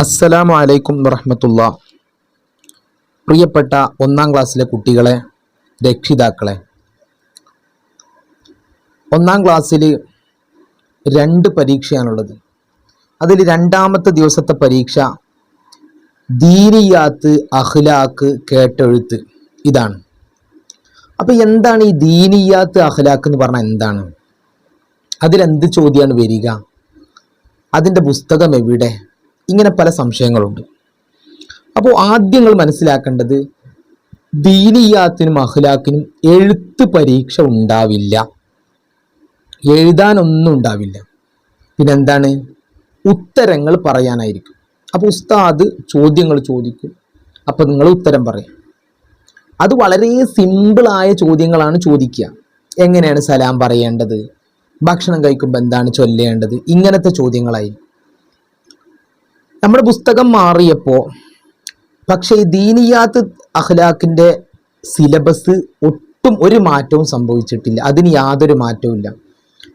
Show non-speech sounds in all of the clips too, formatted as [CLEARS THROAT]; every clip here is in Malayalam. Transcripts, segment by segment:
അസ്സലാമു അലൈക്കും വറഹമത്തുള്ള. പ്രിയപ്പെട്ട ഒന്നാം ക്ലാസ്സിലെ കുട്ടികളെ രക്ഷിതാക്കളെ. ഒന്നാം ക്ലാസ്സിൽ രണ്ട് പരീക്ഷയാണുള്ളത്. അതിൽ രണ്ടാമത്തെ ദിവസത്തെ പരീക്ഷ ദീനിയാത്ത് അഖ്ലാക്ക് കേട്ടെഴുത്ത് ഇതാണ്. അപ്പോൾ എന്താണ് ഈ ദീനിയാത്ത് അഖ്ലാക്ക് എന്ന് പറഞ്ഞാൽ എന്താണ്? അതിലെന്ത് ചോദ്യമാണ് വരിക? അതിന്റെ പുസ്തകം എവിടെ? ഇങ്ങനെ പല സംശയങ്ങളുണ്ട്. അപ്പോൾ ആദ്യം നിങ്ങൾ മനസ്സിലാക്കേണ്ടത് ദീനിയാത്തിനും അഹ്ലാക്കിനും എഴുത്ത് പരീക്ഷ ഉണ്ടാവില്ല. എഴുതാനൊന്നും ഉണ്ടാവില്ല. പിന്നെന്താണ്? ഉത്തരങ്ങൾ പറയാനായിരിക്കും. അപ്പോൾ ഉസ്താദ് ചോദ്യങ്ങൾ ചോദിക്കും. അപ്പോൾ നിങ്ങൾ ഉത്തരം പറയും. അത് വളരെ സിമ്പിളായ ചോദ്യങ്ങളാണ് ചോദിക്കുക. എങ്ങനെയാണ് സലാം പറയേണ്ടത്? ഭക്ഷണം കഴിക്കുമ്പോൾ എന്താണ് ചൊല്ലേണ്ടത്? ഇങ്ങനത്തെ ചോദ്യങ്ങളായി നമ്മുടെ പുസ്തകം മാറിയപ്പോൾ പക്ഷേ ഈ ദീനിയാത്ത് അഖ്ലാഖിന്റെ സിലബസ് ഒട്ടും ഒരു മാറ്റവും സംഭവിച്ചിട്ടില്ല. അതിന് യാതൊരു മാറ്റവും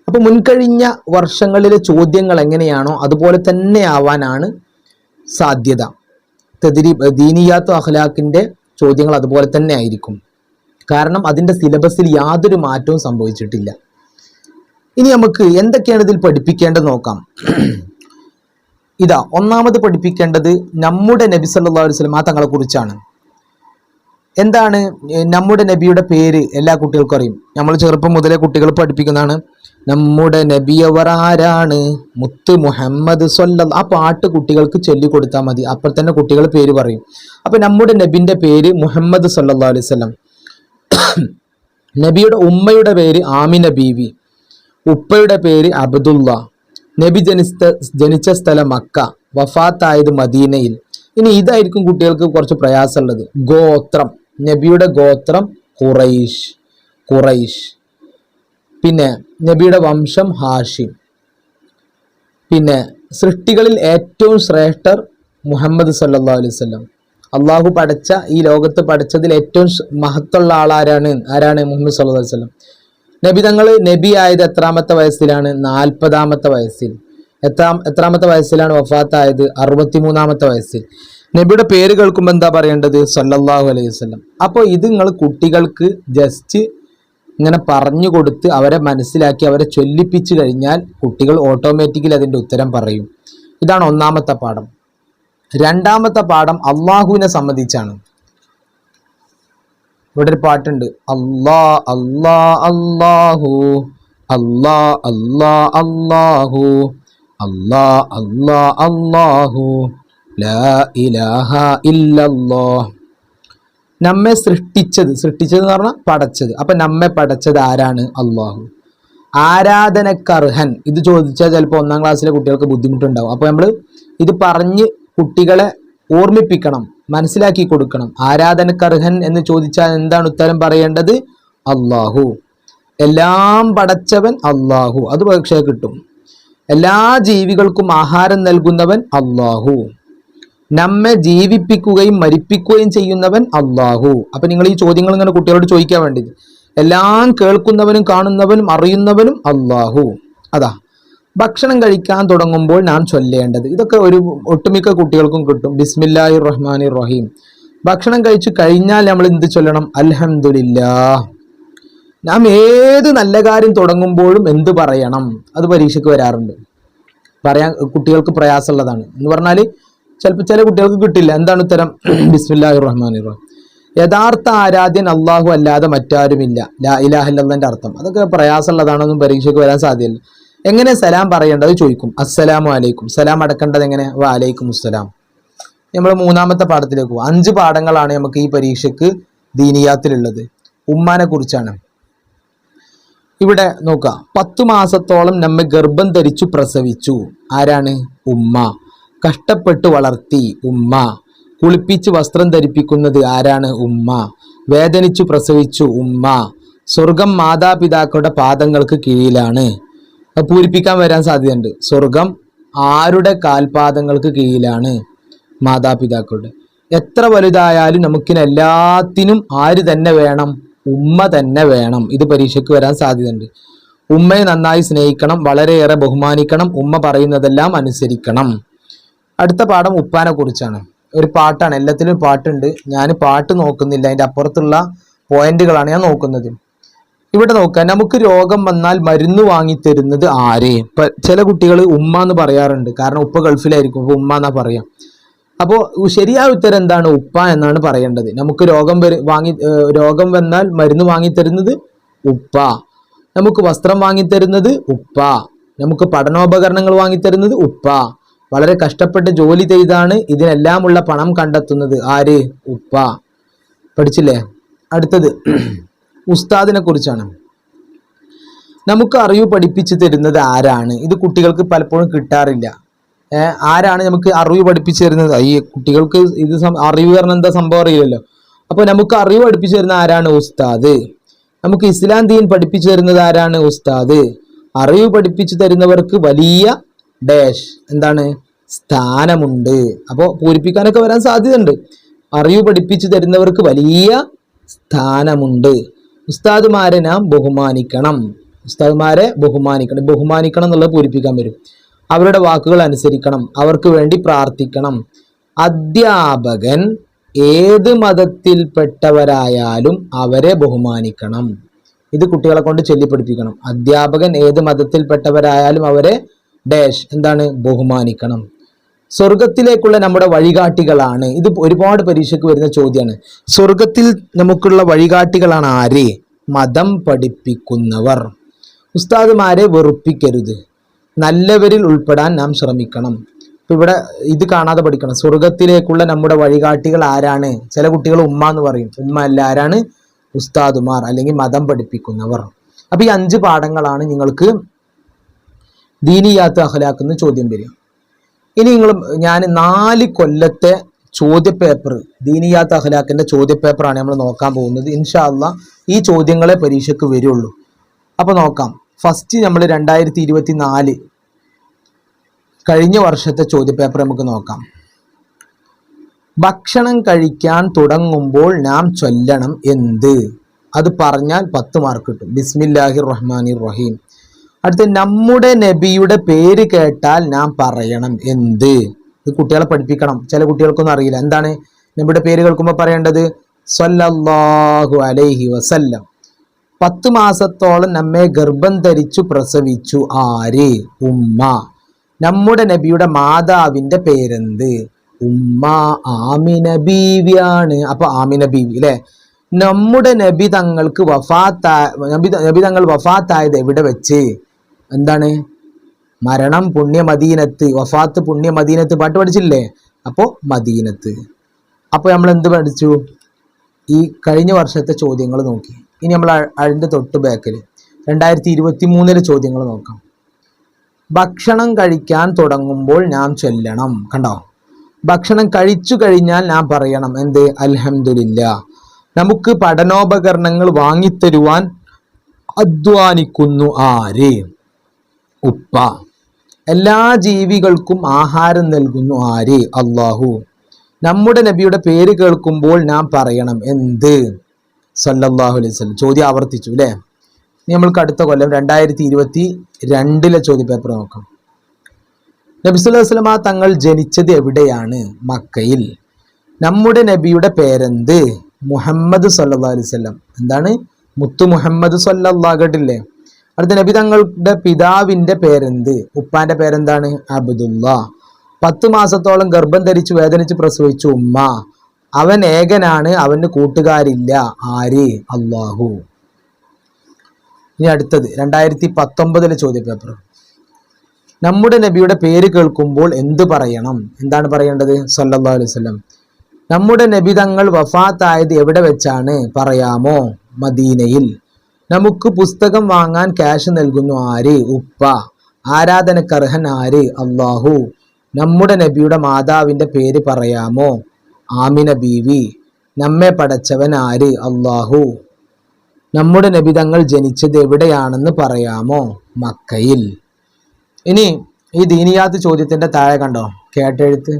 അപ്പോൾ മുൻകഴിഞ്ഞ വർഷങ്ങളിലെ ചോദ്യങ്ങൾ എങ്ങനെയാണോ അതുപോലെ തന്നെ ആവാനാണ് സാധ്യത. തെതിരി ദീനിയാത്ത് അഖ്ലാഖിന്റെ ചോദ്യങ്ങൾ അതുപോലെ തന്നെ ആയിരിക്കും. കാരണം അതിന്റെ സിലബസിൽ യാതൊരു മാറ്റവും സംഭവിച്ചിട്ടില്ല. ഇനി നമുക്ക് എന്തൊക്കെയാണ് ഇതിൽ പഠിപ്പിക്കേണ്ടത് നോക്കാം. ഇതാ ഒന്നാമത് പഠിപ്പിക്കേണ്ടത് നമ്മുടെ നബി സല്ലാ വസല്ലം ആ തങ്ങളെ കുറിച്ചാണ് എന്താണ് നമ്മുടെ നബിയുടെ പേര് എല്ലാ കുട്ടികൾക്കും അറിയും. നമ്മൾ ചെറുപ്പം മുതലേ കുട്ടികൾ പഠിപ്പിക്കുന്നതാണ് നമ്മുടെ നബിയവർ ആരാണ്? മുത്ത് മുഹമ്മദ് സൊല്ല ആ പാട്ട് കുട്ടികൾക്ക് ചൊല്ലിക്കൊടുത്താൽ മതി. അപ്പോൾ തന്നെ കുട്ടികൾ പേര് പറയും. അപ്പോൾ നമ്മുടെ നബിന്റെ പേര് മുഹമ്മദ് സല്ലല്ലാഹു അലൈഹി വസല്ലം. നബിയുടെ ഉമ്മയുടെ പേര് ആമിന ബീവി. ഉപ്പയുടെ പേര് അബ്ദുള്ള. നബി ജനിച്ച ജനിച്ച സ്ഥലം മക്ക. വഫാത്തായത് മദീനയിൽ. ഇനി ഇതായിരിക്കും കുട്ടികൾക്ക് കുറച്ച് പ്രയാസമുള്ളത്. ഗോത്രം. നബിയുടെ ഗോത്രം ഖുറൈഷ്. ഖുറൈഷ്. പിന്നെ നബിയുടെ വംശം ഹാഷിം. പിന്നെ സൃഷ്ടികളിൽ ഏറ്റവും ശ്രേഷ്ഠർ മുഹമ്മദ് സല്ലാ അലൈഹി വസല്ലം. അള്ളാഹു പഠിച്ച ഈ ലോകത്ത് പഠിച്ചതിൽ ഏറ്റവും മഹത്തുള്ള ആളാരാണ് ആരാണ് മുഹമ്മദ് സല്ലല്ലാഹു അലൈഹി വസല്ലം? നബി തങ്ങൾ നബി ആയത് എത്രാമത്തെ വയസ്സിലാണ്? നാൽപ്പതാമത്തെ വയസ്സിൽ. എത്രാം എത്രാമത്തെ വയസ്സിലാണ് വഫാത്തായത്? അറുപത്തിമൂന്നാമത്തെ വയസ്സിൽ. നബിയുടെ പേര് കേൾക്കുമ്പോൾ എന്താ പറയേണ്ടത്? സല്ലല്ലാഹു അലൈഹി വസല്ലം. അപ്പോൾ ഇത് നിങ്ങൾ കുട്ടികൾക്ക് ജസ്റ്റ് ഇങ്ങനെ പറഞ്ഞു കൊടുത്ത് അവരെ മനസ്സിലാക്കി അവരെ ചൊല്ലിപ്പിച്ചു കഴിഞ്ഞാൽ കുട്ടികൾ ഓട്ടോമാറ്റിക്കലി അതിന്റെ ഉത്തരം പറയും. ഇതാണ് ഒന്നാമത്തെ പാഠം. രണ്ടാമത്തെ പാഠം അള്ളാഹുവിനെ സംബന്ധിച്ചാണ്. ഇവിടെ ഒരു പാട്ടുണ്ട്. അല്ലാ അല്ലാ അല്ലാഹു അല്ലാ അല്ലാ അല്ലാഹു അല്ലാ അല്ലാ അല്ലാഹു ലാ ഇലാഹ ഇല്ലല്ലാഹ്. നമ്മെ സൃഷ്ടിച്ചത് സൃഷ്ടിച്ചത് എന്ന് പറഞ്ഞാൽ പടച്ചത്. അപ്പൊ നമ്മെ പടച്ചത് ആരാണ്? അള്ളാഹു ആരാധനക്കർഹൻ. ഇത് ചോദിച്ചാൽ ചിലപ്പോൾ ഒന്നാം ക്ലാസ്സിലെ കുട്ടികൾക്ക് ബുദ്ധിമുട്ടുണ്ടാവും. അപ്പോൾ നമ്മൾ ഇത് പറഞ്ഞ് കുട്ടികളെ ഓർമ്മിപ്പിക്കണം. മനസ്സിലാക്കി കൊടുക്കണം. ആരാധനക്കർഹൻ എന്ന് ചോദിച്ചാൽ എന്താണ് ഉത്തരം പറയേണ്ടത്? അള്ളാഹു എല്ലാം പടച്ചവൻ അള്ളാഹു അത് പക്ഷേ കിട്ടും. എല്ലാ ജീവികൾക്കും ആഹാരം നൽകുന്നവൻ അള്ളാഹു നമ്മെ ജീവിപ്പിക്കുകയും മരിപ്പിക്കുകയും ചെയ്യുന്നവൻ അള്ളാഹു അപ്പൊ നിങ്ങൾ ഈ ചോദ്യങ്ങൾ ഇങ്ങനെ കുട്ടികളോട് ചോദിക്കാൻ വേണ്ടി എല്ലാം കേൾക്കുന്നവനും കാണുന്നവനും അറിയുന്നവനും അള്ളാഹു അതാ. ഭക്ഷണം കഴിക്കാൻ തുടങ്ങുമ്പോൾ നാം ചൊല്ലേണ്ടത്. ഇതൊക്കെ ഒരു ഒട്ടുമിക്ക കുട്ടികൾക്കും കിട്ടും. ബിസ്മില്ലാഹി റഹ്മാനി റഹീം ഭക്ഷണം കഴിച്ചു കഴിഞ്ഞാൽ നമ്മൾ എന്ത് ചൊല്ലണം? അൽഹംദുലില്ലാ. നാം ഏത് നല്ല കാര്യം തുടങ്ങുമ്പോഴും എന്ത് പറയണം? അത് പരീക്ഷയ്ക്ക് വരാറുണ്ട്. പറയാൻ കുട്ടികൾക്ക് പ്രയാസമുള്ളതാണ്. എന്ന് പറഞ്ഞാൽ ചിലപ്പോൾ ചില കുട്ടികൾക്ക് കിട്ടില്ല. എന്താണ് ഉത്തരം? [CLEARS THROAT] ബിസ്മില്ലാഹി റഹ്മാൻ റഹീം യഥാർത്ഥ ആരാധ്യൻ അള്ളാഹു അല്ലാതെ മറ്റാരുമില്ല. ലാ ഇലാഹല്ലതിന്റെ അർത്ഥം. അതൊക്കെ പ്രയാസമുള്ളതാണെന്നും പരീക്ഷയ്ക്ക് വരാൻ സാധ്യതയില്ല. എങ്ങനെ സലാം പറയേണ്ടത് ചോദിക്കും. അസ്സലാമു അലൈക്കും. സലാം അടക്കേണ്ടത് എങ്ങനെ? വാലൈക്കും അസ്സലാം നമ്മൾ മൂന്നാമത്തെ പാഠത്തിലേക്ക് പോകും അഞ്ച് പാഠങ്ങളാണ് നമുക്ക് ഈ പരീക്ഷയ്ക്ക് ദീനിയാത്തിലുള്ളത്. ഉമ്മാനെ കുറിച്ചാണ്. ഇവിടെ നോക്കുക പത്ത് മാസത്തോളം നമ്മെ ഗർഭം ധരിച്ചു പ്രസവിച്ചു. ആരാണ്? ഉമ്മ. കഷ്ടപ്പെട്ട് വളർത്തി ഉമ്മ. കുളിപ്പിച്ച് വസ്ത്രം ധരിപ്പിക്കുന്നത് ആരാണ്? ഉമ്മ. വേദനിച്ചു പ്രസവിച്ചു ഉമ്മ. സ്വർഗം മാതാപിതാക്കളുടെ പാദങ്ങൾക്ക് കീഴിലാണ്. പൂരിപ്പിക്കാൻ വരാൻ സാധ്യതയുണ്ട്. സ്വർഗം ആരുടെ കാൽപാദങ്ങൾക്ക് കീഴിലാണ് മാതാപിതാക്കളുടെ? എത്ര വലുതായാലും നമുക്കിന് എല്ലാത്തിനും ആര് തന്നെ വേണം? ഉമ്മ തന്നെ വേണം. ഇത് പരീക്ഷയ്ക്ക് വരാൻ സാധ്യതയുണ്ട്. ഉമ്മയെ നന്നായി സ്നേഹിക്കണം വളരെയേറെ ബഹുമാനിക്കണം ഉമ്മ പറയുന്നതെല്ലാം അനുസരിക്കണം. അടുത്ത പാഠം ഉപ്പാനെ കുറിച്ചാണ്. ഒരു പാട്ടാണ്. എല്ലാത്തിലും പാട്ടുണ്ട്. ഞാൻ പാട്ട് നോക്കുന്നില്ല. അതിന്റെ അപ്പുറത്തുള്ള പോയിന്റുകളാണ് ഞാൻ നോക്കുന്നത്. ഇവിടെ നോക്കാം നമുക്ക് രോഗം വന്നാൽ മരുന്ന് വാങ്ങി തരുന്നത് ആര്? ചില കുട്ടികൾ ഉമ്മ എന്ന് പറയാറുണ്ട്. കാരണം ഉപ്പ ഗൾഫിലായിരിക്കും. ഉപ്പ ഉമ്മ എന്നാ പറയാം. അപ്പോൾ ശരിയായ ഉത്തരം എന്താണ്? ഉപ്പ എന്നാണ് പറയേണ്ടത്. നമുക്ക് രോഗം വാങ്ങി രോഗം വന്നാൽ മരുന്ന് വാങ്ങി തരുന്നത് ഉപ്പ. നമുക്ക് വസ്ത്രം വാങ്ങി തരുന്നത് ഉപ്പ. നമുക്ക് പഠനോപകരണങ്ങൾ വാങ്ങി തരുന്നത് ഉപ്പ. വളരെ കഷ്ടപ്പെട്ട് ജോലി ചെയ്താണ് ഇതിനെല്ലാമുള്ള പണം കണ്ടെത്തുന്നത് ആര്? ഉപ്പ. പഠിച്ചില്ലേ? അടുത്തത്. ഉസ്താദിനെ കുറിച്ചാണ് നമുക്ക് അറിവ് പഠിപ്പിച്ചു തരുന്നത് ആരാണ്? ഇത് കുട്ടികൾക്ക് പലപ്പോഴും കിട്ടാറില്ല. ആരാണ് നമുക്ക് അറിവ് പഠിപ്പിച്ചു തരുന്നത്? ഈ കുട്ടികൾക്ക് ഇത് അറിവ് പറഞ്ഞ എന്താ സംഭവം അറിയില്ലല്ലോ. അപ്പോൾ നമുക്ക് അറിവ് പഠിപ്പിച്ചു തരുന്ന ആരാണ് ഉസ്താദ്? നമുക്ക് ഇസ്ലാം ദീൻ പഠിപ്പിച്ചു തരുന്നത് ആരാണ് ഉസ്താദ്? അറിവ് പഠിപ്പിച്ചു തരുന്നവർക്ക് വലിയ ഡാഷ് എന്താണ്? സ്ഥാനമുണ്ട്. അപ്പോൾ പൂരിപ്പിക്കാനൊക്കെ വരാൻ സാധ്യതയുണ്ട്. അറിവ് പഠിപ്പിച്ചു തരുന്നവർക്ക് വലിയ സ്ഥാനമുണ്ട്. ഉസ്താദുമാരെ നാം ബഹുമാനിക്കണം. ഉസ്താദുമാരെ ബഹുമാനിക്കണം. ബഹുമാനിക്കണം എന്നുള്ളത് പൂരിപ്പിക്കാൻ വരും. അവരുടെ വാക്കുകൾ അനുസരിക്കണം. അവർക്ക് വേണ്ടി പ്രാർത്ഥിക്കണം. അധ്യാപകൻ ഏത് മതത്തിൽപ്പെട്ടവരായാലും അവരെ ബഹുമാനിക്കണം. ഇത് കുട്ടികളെ കൊണ്ട് ചൊല്ലിപ്പിടിപ്പിക്കണം അധ്യാപകൻ ഏത് മതത്തിൽപ്പെട്ടവരായാലും അവരെ ഡാഷ് എന്താണ്? ബഹുമാനിക്കണം. സ്വർഗത്തിലേക്കുള്ള നമ്മുടെ വഴികാട്ടികളാണ്. ഇത് ഒരുപാട് പരീക്ഷയ്ക്ക് വരുന്ന ചോദ്യമാണ്. സ്വർഗത്തിൽ നമുക്കുള്ള വഴികാട്ടികളാണ് ആര്? മതം പഠിപ്പിക്കുന്നവർ. ഉസ്താദുമാരെ വെറുപ്പിക്കരുത്. നല്ലവരിൽ ഉൾപ്പെടാൻ നാം ശ്രമിക്കണം. ഇപ്പൊ ഇവിടെ ഇത് കാണാതെ പഠിക്കണം. സ്വർഗത്തിലേക്കുള്ള നമ്മുടെ വഴികാട്ടികൾ ആരാണ്? ചില കുട്ടികൾ ഉമ്മ എന്ന് പറയും. ഉമ്മ അല്ല ആരാണ്? ഉസ്താദുമാർ അല്ലെങ്കിൽ മതം പഠിപ്പിക്കുന്നവർ. അപ്പൊ ഈ അഞ്ച് പാഠങ്ങളാണ് നിങ്ങൾക്ക് ദീനിയാത്ത് അഹലാക്കുന്ന ചോദ്യം വരിക. ഇനി നിങ്ങൾ ഞാൻ നാല് കൊല്ലത്തെ ചോദ്യപേപ്പർ ദീനിയാത്ത് അഹ്ലാഖിന്റെ ചോദ്യപേപ്പറാണ് നമ്മൾ നോക്കാൻ പോകുന്നത്. ഇൻഷാ അള്ളാ ഈ ചോദ്യങ്ങളെ പരീക്ഷയ്ക്ക് വരുള്ളൂ. അപ്പോൾ നോക്കാം. ഫസ്റ്റ് നമ്മൾ രണ്ടായിരത്തി ഇരുപത്തി നാല് കഴിഞ്ഞ വർഷത്തെ ചോദ്യപേപ്പർ നമുക്ക് നോക്കാം. ഭക്ഷണം കഴിക്കാൻ തുടങ്ങുമ്പോൾ നാം ചൊല്ലണം എന്ത്? അത് പറഞ്ഞാൽ പത്ത് മാർക്ക് കിട്ടും. ബിസ്മില്ലാഹിർ റഹ്മാനിർ റഹീം. അടുത്ത നമ്മുടെ നബിയുടെ പേര് കേട്ടാൽ ഞാൻ പറയണം. എന്ത്? ഇത് കുട്ടികളെ പഠിപ്പിക്കണം. ചില കുട്ടികൾക്കൊന്നും അറിയില്ല. എന്താണ് നബിയുടെ പേര് കേൾക്കുമ്പോൾ പറയേണ്ടത്? സല്ലല്ലാഹു അലൈഹി വസല്ലം. പത്ത് മാസത്തോളം നമ്മെ ഗർഭം ധരിച്ചു പ്രസവിച്ചു. ആര്? ഉമ്മ. നമ്മുടെ നബിയുടെ മാതാവിന്റെ പേരെന്ത്? ഉമ്മ. ആമിന ബീവിയാണ് അപ്പൊ ആമിന ബീവി അല്ലെ നമ്മുടെ നബി തങ്ങൾക്ക് വഫാത്തായ നബി നബി തങ്ങൾ വഫാത്തായത് എവിടെ വെച്ച്? എന്താണ്? മരണം പുണ്യ മദീനത്ത് വഫാത്ത് പുണ്യ മദീനത്ത് പാട്ട് പഠിച്ചില്ലേ അപ്പോ മദീനത്ത്. അപ്പോൾ നമ്മൾ എന്ത് പഠിച്ചു? ഈ കഴിഞ്ഞ വർഷത്തെ ചോദ്യങ്ങൾ നോക്കി. ഇനി നമ്മൾ അതിന്റെ തൊട്ട് ബാക്കിൽ രണ്ടായിരത്തി ഇരുപത്തി മൂന്നിലെ ചോദ്യങ്ങൾ നോക്കാം. ഭക്ഷണം കഴിക്കാൻ തുടങ്ങുമ്പോൾ ഞാൻ ചൊല്ലണം. കണ്ടോ? ഭക്ഷണം കഴിച്ചു കഴിഞ്ഞാൽ ഞാൻ പറയണം. എന്ത്? അലഹമില്ല നമുക്ക് പഠനോപകരണങ്ങൾ വാങ്ങിത്തരുവാൻ അധ്വാനിക്കുന്നു ആര്? ഉപ്പ. എല്ലാ ജീവികൾക്കും ആഹാരം നൽകുന്നു ആര്? അള്ളാഹു. നമ്മുടെ നബിയുടെ പേര് കേൾക്കുമ്പോൾ നാം പറയണം എന്ത്? സല്ലല്ലാഹു അലൈഹി വസല്ലം. ചോദ്യം ആവർത്തിച്ചു അല്ലേ? നമ്മൾക്ക് അടുത്ത കൊല്ലം രണ്ടായിരത്തി ഇരുപത്തി രണ്ടിലെ ചോദ്യ പേപ്പർ നോക്കാം. നബി സല്ലല്ലാഹു അലൈഹി തങ്ങൾ ജനിച്ചത് എവിടെയാണ്? മക്കയിൽ. നമ്മുടെ നബിയുടെ പേരെന്ത്? മുഹമ്മദ് സല്ലാ അലൈഹി വസല്ലം. എന്താണ്? മുത്തു മുഹമ്മദ് സല്ലല്ലാഹു കേട്ടില്ലേ അടുത്ത നബി തങ്ങളുടെ പിതാവിന്റെ പേരെന്ത്? ഉപ്പാന്റെ പേരെന്താണ്? അബ്ദുല്ല. പത്ത് മാസത്തോളം ഗർഭം ധരിച്ച് വേദനിച്ച് പ്രസവിച്ചു ഉമ്മ. അവൻ ഏകനാണ് അവന് കൂട്ടുകാരില്ല. ആര്? അള്ളാഹു. ഇനി അടുത്തത് രണ്ടായിരത്തി പത്തൊമ്പതിലെ ചോദ്യപേപ്പർ. നമ്മുടെ നബിയുടെ പേര് കേൾക്കുമ്പോൾ എന്ത് പറയണം? എന്താണ് പറയേണ്ടത്? സല്ലല്ലാഹു അലൈഹി വസല്ലം. നമ്മുടെ നബി തങ്ങൾ വഫാത്തായത് എവിടെ വെച്ചാണ്? പറയാമോ? മദീനയിൽ. നമുക്ക് പുസ്തകം വാങ്ങാൻ ക്യാഷ് നൽകുന്നു ആര്? ഉപ്പ. ആരാധനക്കർഹൻ ആര്? അള്ളാഹു. നമ്മുടെ നബിയുടെ മാതാവിന്റെ പേര് പറയാമോ? ആമിന ബീവി. നമ്മെ പടച്ചവൻ ആര്? അള്ളാഹു. നമ്മുടെ നബി തങ്ങൾ ജനിച്ചത് എവിടെയാണെന്ന് പറയാമോ? മക്കയിൽ. ഇനി ഈ ദീനിയാത്ത് ചോദ്യത്തിന്റെ താഴെ കണ്ടോ? കേട്ടെഴുത്ത്.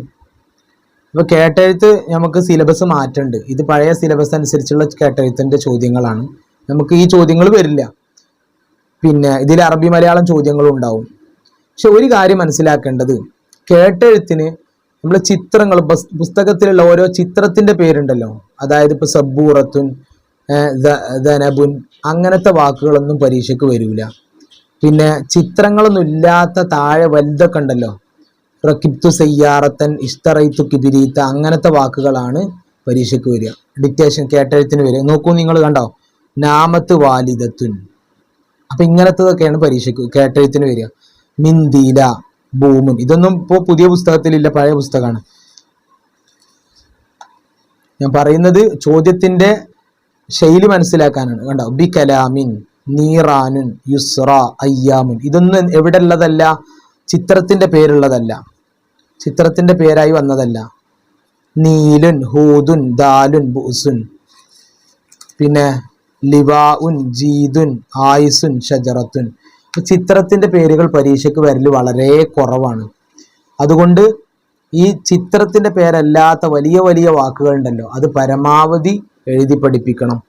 അപ്പോൾ കേട്ടെഴുത്ത് നമുക്ക് സിലബസ് മാറ്റുണ്ട്. ഇത് പഴയ സിലബസ് അനുസരിച്ചുള്ള കേട്ടെഴുത്തിന്റെ ചോദ്യങ്ങളാണ്. നമുക്ക് ഈ ചോദ്യങ്ങൾ വരില്ല. പിന്നെ ഇതിൽ അറബി മലയാളം ചോദ്യങ്ങളും ഉണ്ടാവും. പക്ഷെ ഒരു കാര്യം മനസ്സിലാക്കേണ്ടത് കേട്ടെഴുത്തിന് നമ്മൾ ചിത്രങ്ങൾ പുസ്തകത്തിലുള്ള ഓരോ ചിത്രത്തിന്റെ പേരുണ്ടല്ലോ. അതായത് ഇപ്പോൾ സബ്ബൂറത്തുൻ ധനബുൻ അങ്ങനത്തെ വാക്കുകളൊന്നും പരീക്ഷയ്ക്ക് വരില്ല പിന്നെ ചിത്രങ്ങളൊന്നും ഇല്ലാത്ത താഴെ വലുതൊക്കെ ഉണ്ടല്ലോ. റക്കിബ്തു സയ്യാറത്തൻ ഇഷ്തറൈത്തു കിബിരീത്ത അങ്ങനത്തെ വാക്കുകളാണ് പരീക്ഷയ്ക്ക് വരിക. ഡിക്റ്റേഷൻ കേട്ടെഴുത്തിന് വരിക. നോക്കൂ നിങ്ങൾ കണ്ടോ? നാമത്ത് വാലിദത്തുൻ. അപ്പൊ ഇങ്ങനത്തതൊക്കെയാണ് പരീക്ഷയ്ക്ക് കേട്ടയത്തിന് വരിക. മിന്തില ഭൂമുൻ. ഇതൊന്നും ഇപ്പോ പുതിയ പുസ്തകത്തിലില്ല പഴയ പുസ്തകമാണ്. ഞാൻ പറയുന്നത് ചോദ്യത്തിന്റെ ശൈലി മനസ്സിലാക്കാനാണ്. കണ്ടോ? ബി കലാമിൻ നീറാനുൻ യുസ്ര അയ്യാമുൻ. ഇതൊന്നും എവിടെ ഉള്ളതല്ല ചിത്രത്തിന്റെ പേരുള്ളതല്ല. ചിത്രത്തിന്റെ പേരായി വന്നതല്ല. നീലുൻ ഹൂദുൻ ദാലുൻ ബുസുൻ. പിന്നെ ലിവാഉൻ ജീദുൻ ആയിസുൻ ഷജറത്തുൻ. ചിത്രത്തിന്റെ പേരുകൾ പരീക്ഷയ്ക്ക് വരൽ വളരെ കുറവാണ്. അതുകൊണ്ട് ഈ ചിത്രത്തിന്റെ പേരല്ലാത്ത വലിയ വലിയ വാക്കുകൾ ഉണ്ടല്ലോ അത് പരമാവധി എഴുതി പഠിപ്പിക്കണം.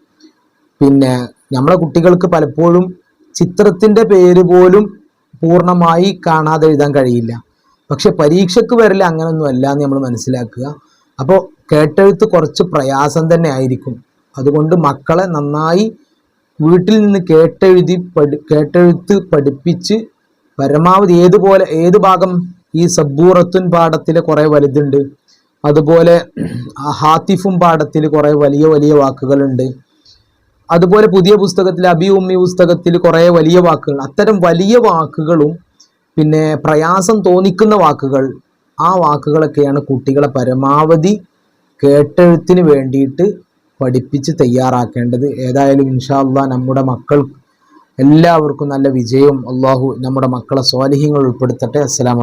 പിന്നെ നമ്മളെ കുട്ടികൾക്ക് പലപ്പോഴും ചിത്രത്തിന്റെ പേര് പോലും പൂർണമായി കാണാതെ എഴുതാൻ കഴിയില്ല. പക്ഷെ പരീക്ഷയ്ക്ക് വരൽ അങ്ങനെയൊന്നും അല്ല എന്ന് നമ്മൾ മനസ്സിലാക്കുക. അപ്പോൾ കേട്ടെഴുത്ത് കുറച്ച് പ്രയാസം തന്നെ ആയിരിക്കും. അതുകൊണ്ട് മക്കളെ നന്നായി വീട്ടിൽ നിന്ന് കേട്ടെഴുതി പഠി കേട്ടെഴുത്ത് പഠിപ്പിച്ച് പരമാവധി ഏതുപോലെ ഏത് ഭാഗം ഈ സബ്ബൂറത്തുൻ പാഠത്തിലെ കുറേ വലുതുണ്ട്. അതുപോലെ ഹാത്തിഫും പാഠത്തിൽ കുറേ വലിയ വലിയ വാക്കുകളുണ്ട്. അതുപോലെ പുതിയ പുസ്തകത്തിൽ അബി ഉമ്മി പുസ്തകത്തിൽ കുറേ വലിയ വാക്കുകൾ അത്തരം വലിയ വാക്കുകളും പിന്നെ പ്രയാസം തോന്നിക്കുന്ന വാക്കുകൾ ആ വാക്കുകളൊക്കെയാണ് കുട്ടികളെ പരമാവധി കേട്ടെഴുത്തിന് വേണ്ടിയിട്ട് പഠിപ്പിച്ച് തയ്യാറാക്കേണ്ടത്. ഏതായാലും ഇൻഷാല്ല നമ്മുടെ മക്കൾ എല്ലാവർക്കും നല്ല വിജയവും. അള്ളാഹു നമ്മുടെ മക്കളെ സ്വാലിഹ്യങ്ങൾ ഉൾപ്പെടുത്തട്ടെ. അസ്സലാമു